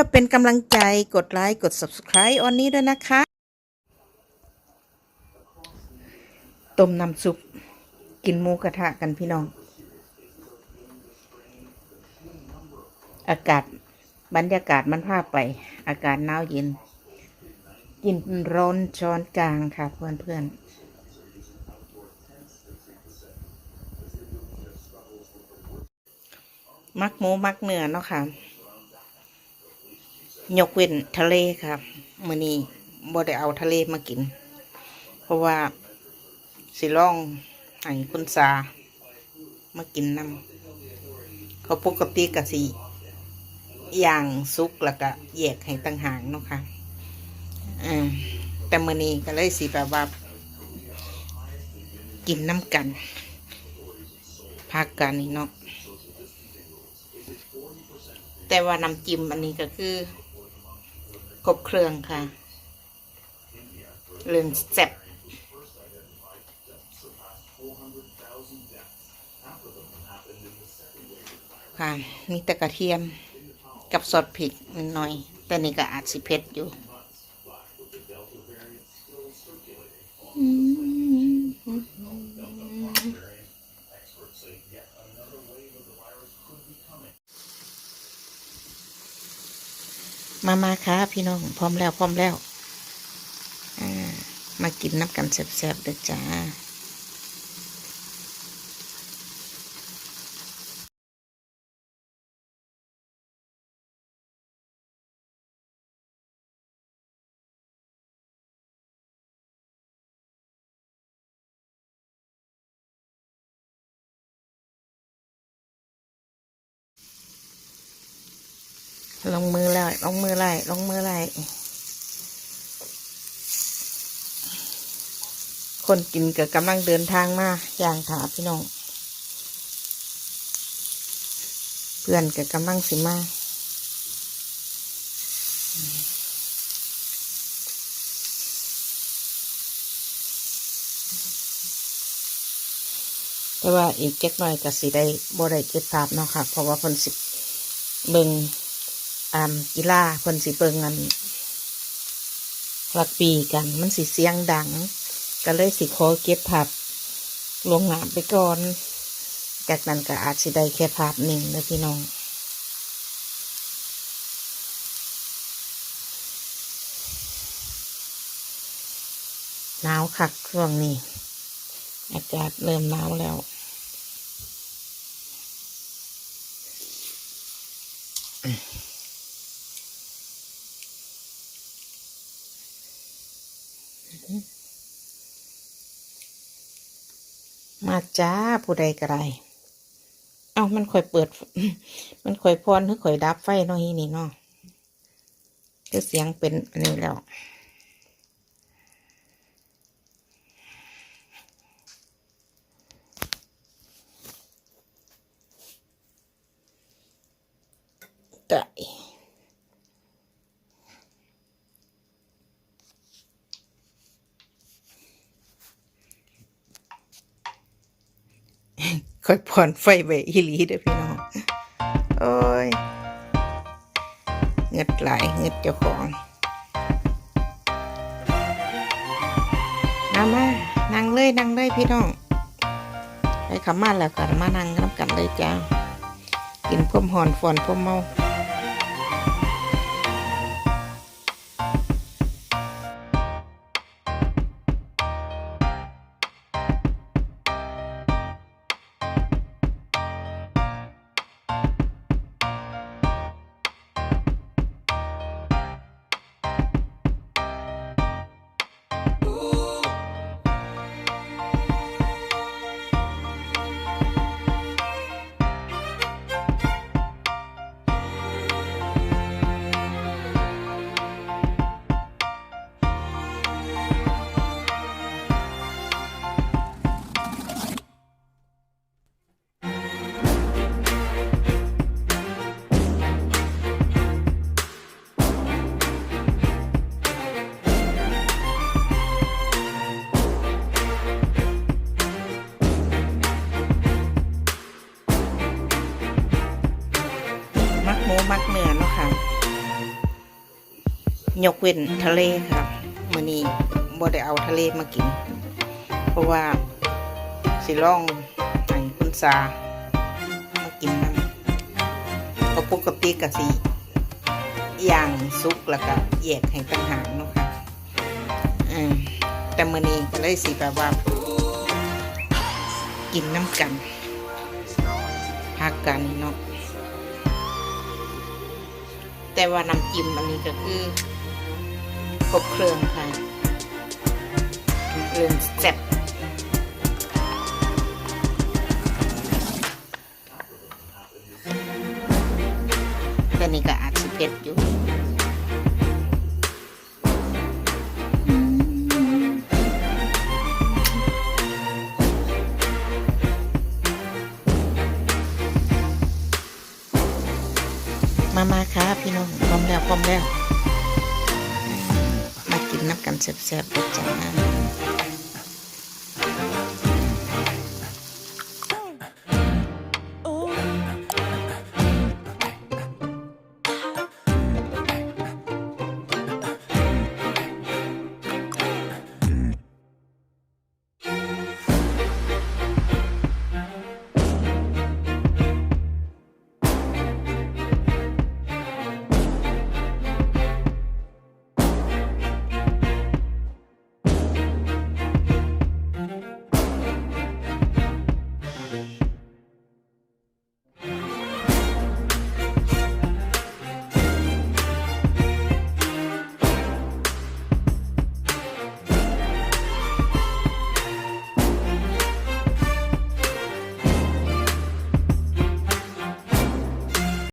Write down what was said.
พื่อเป็นกำลังใจกดไลค์กด subscribe ออนนี้ด้วยนะคะ ต้มน้ำซุป กินหมูกระทะกันพี่น้อง อากาศบรรยากาศมันพาไป อากาศหนาวเย็น กินร้อนช้อนกลางค่ะเพื่อนเพื่อนๆมักหมูมักเนื้อเนาะค่ะ ยกเว้นทะเลครับมื้อนี้บ่ได้เอาทะเลมากิน เพราะว่าสิลองให้คุณสามากินนำเขาปกติก็สิย่างสุกแล้วก็แยกให้ต่างหากเนาะค่ะอืมแต่มื้อนี้ก็เลยสิแบบว่า กินน้ำกันพากันนี่เนาะแต่ว่าน้ำจิ้มอันนี้ก็คือ ครบเครื่องค่ะ เรื่องแซ่บค่ะมีแต่กระเทียมกับซอสพริกนิดหน่อย แต่นี่ก็อาจสิเผ็ดอยู่ มามาค่ะพี่น้อง พร้อมแล้ว พร้อมแล้ว มากินน้ำกันแซ่บๆเด้อจ้า ลงมือแล้วลงมือไล่ลงมือไล่คนกินก็กำลังเดินทางมาอย่างถาพี่น้อง เพื่อนก็กำลังสิมาแต่ว่าอีกเจ็กหน่อยก็สิได้บ่ได้เก็บภาพเนาะค่ะ เพราะว่าเพิ่นสิเบิ่ง อ่ากีฬาเพิ่นสิเบิงกันรักปีกัน มันสิเสียงดัง ก็เลยสิขอเก็บภาพลงหนามไปก่อน จากนั้นก็อาจสิได้แค่ภาพหนึ่งนะพี่น้องหนาวคักช่วงนี้ อากาศเริ่มหนาวแล้วม มาจ้าผู้ใดก็ได้เอ้ามันค่อยเปิด มันค่อยพรหรือค่อยดับไฟนาะอีนี่เนาะคือเสียงเป็นอันนี้แล้วได้ ค่อยผ่อนไฟไว้อีหลีเด้อพี่น้อง โอ้ยเงิดหลายเงิดเจ้าของมามานั่งเลยนั่งเลยพี่น้องไปขมาแล้วกันมานั่งน้ำกันเลยจ้ากินพ่มหอนฟอนพ่มเมา มักเนื้อเนาะค่ะ ยกเว้นทะเลค่ะมื่อนี้บ่ได้เอาทะเลมากิน เพราะว่าสิล่องไห้คุณซามากินนะเพราะปกติกะสิย่างซุกแล้วก็แยกให้ต่างหากเนาะค่ะแต่มื่อนี้ก็ได้สิแบบว่ากินน้ำกันพักกันเนาะ แต่ว่าน้ำจิ้มอันนี้ก็คือครบเครื่องค่ะเรื่องแซ่บแต่นี่ก็อาจจะเผ็ดอยู่ มามาค่ะพี่น้องพร้อมแล้วพร้อมแล้ว มากินน้ำกันแซ่บๆด้วยจ้า